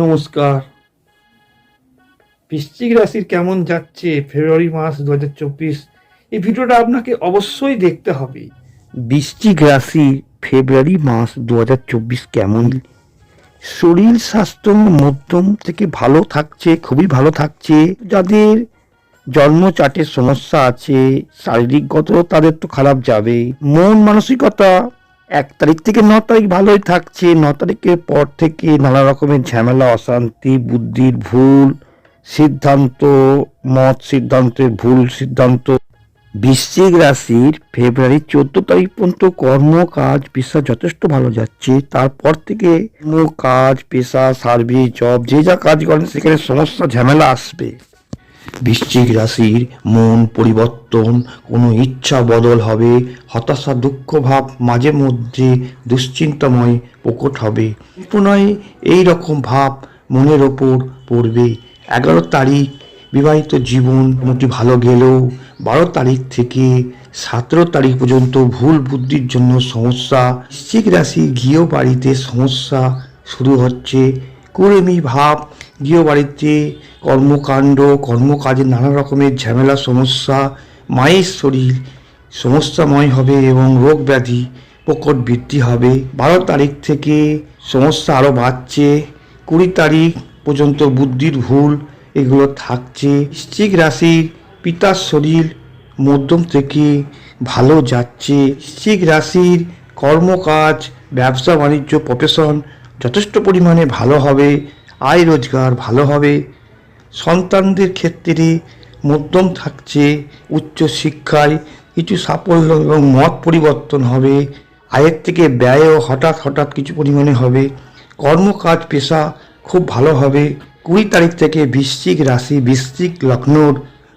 নমস্কার। বৃশ্চিক রাশির কেমন যাচ্ছে ফেব্রুয়ারি মাস দু হাজার চব্বিশ? এই ভিডিওটা আপনাকে অবশ্যই দেখতে হবে। বৃশ্চিক রাশি ফেব্রুয়ারি মাস দু হাজার চব্বিশ কেমন? শরীর স্বাস্থ্য মধ্যম থেকে ভালো থাকছে, খুবই ভালো থাকছে। যাদের জন্মচাটের সমস্যা আছে, শারীরিকগত তাদের তো খারাপ যাবে। মন মানসিকতা এক তারিখ থেকে ন তারিখ ভালোই থাকছে। ন তারিখের পর থেকে নানা রকমের ঝামেলা, অশান্তি, বুদ্ধির ভুল, সিদ্ধান্ত, মত সিদ্ধান্তের ভুল সিদ্ধান্ত। বৃশ্চিক রাশির ফেব্রুয়ারি চোদ্দ তারিখ পর্যন্ত কর্ম কাজ পেশা যথেষ্ট ভালো যাচ্ছে। তারপর থেকে কর্ম কাজ পেশা, সার্ভিস, জব, যে যা কাজ করেন, সেখানে সমস্যা, ঝামেলা আসবে। বৃশ্চিক রাশির মন পরিবর্তন, কোনো ইচ্ছা বদল হবে, হতাশা দুঃখ ভাব মাঝে মধ্যে দুশ্চিন্তাময় প্রকট হবে। পুনয় এই রকম ভাব মনের ওপর পড়বে। এগারো তারিখ, বিবাহিত জীবন মোটামুটি ভালো গেলেও বারো তারিখ থেকে সতেরো তারিখ পর্যন্ত ভুল বুদ্ধির জন্য সমস্যা। বৃশ্চিক রাশি গৃহ বাড়িতে সমস্যা শুরু হচ্ছে। কুড়েমি ভাব গৃহ বাড়িতে কর্মকাণ্ড, কর্মকাজে নানা রকমের ঝামেলা, সমস্যা, মায়ের শরীর সমস্যাময় হবে এবং রোগ ব্যাধি প্রকট বৃদ্ধি হবে। বারো তারিখ থেকে সমস্যা আরও বাড়ছে। কুড়ি তারিখ পর্যন্ত বুদ্ধির ভুল এগুলো থাকছে। বৃশ্চিক রাশির পিতার শরীর মধ্যম থেকে ভালো যাচ্ছে। বৃশ্চিক রাশির কর্মকাজ, ব্যবসা, বাণিজ্য প্রফেশন যথেষ্ট পরিমাণে ভালো হবে। আয় রোজগার ভালো হবে। সন্তানদের ক্ষেত্রে মধ্যম থাকছে, উচ্চ শিক্ষায় কিছু সাফল্য এবং মত পরিবর্তন হবে। আয়ের থেকে ব্যয়ও হঠাৎ হঠাৎ কিছু পরিমাণে হবে। কর্মকাজ, পেশা খুব ভালো হবে। কুড়ি তারিখ থেকে বৃশ্চিক রাশি, বৃশ্চিক লগ্নর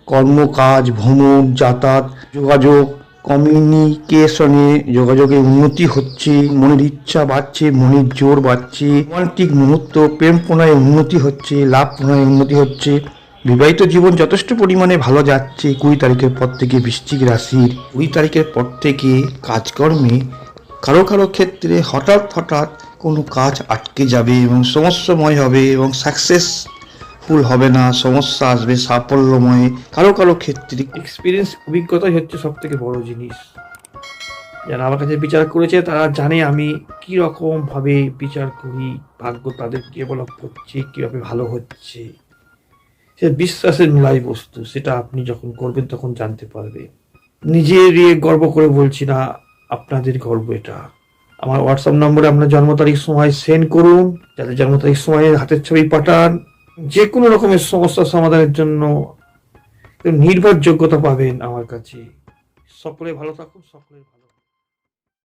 কর্মকাজ, ভ্রমণ, যাতায়াত, যোগাযোগ কমিউনিকেশনে যোগাযোগে উন্নতি হচ্ছে, মনের ইচ্ছা বাড়ছে, মনের জোর বাড়ছে, রোমান্টিক মুহূর্ত, প্রেম প্রণয়ে উন্নতি হচ্ছে, লাভ প্রণয়ে উন্নতি হচ্ছে। বিবাহিত জীবন যথেষ্ট পরিমাণে ভালো যাচ্ছে, কুড়ি তারিখের পর থেকে বৃশ্চিক রাশির। কুড়ি তারিখের পর থেকে কাজকর্মে কারও কারও ক্ষেত্রে হঠাৎ হঠাৎ কোনো কাজ আটকে যাবে এবং সমস্যাময় হবে এবং সাকসেসফুল হবে না, সমস্যা আসবে সাফল্যময়। কারও কারও ক্ষেত্রে এক্সপিরিয়েন্স অভিজ্ঞতাই হচ্ছে সব থেকে বড় জিনিস। যারা আমার কাছে বিচার করেছে, তারা জানে আমি কি রকম ভাবে বিচার করি, ভাগ্য তাদের ডেভেলপ করছে কীভাবে ভালো হচ্ছে। সে বিশ্বাসের মূলাই বস্তু, সেটা আপনি যখন করবেন তখন জানতে পারবে। নিজের ইয়ে গর্ব করে বলছি না, আপনাদের গর্ব এটা। আমার হোয়াটসঅ্যাপ নম্বরে আপনার জন্ম তারিখ, সময় সেন্ড করুন। যাদের জন্ম তারিখ সময় হাতের ছবি পাঠান। যে কোনো রকমের সমস্যা সমাধানের জন্য নির্ভরযোগ্যতা পাবেন আমার কাছে। সকলে ভালো থাকুন, সকলে ভালো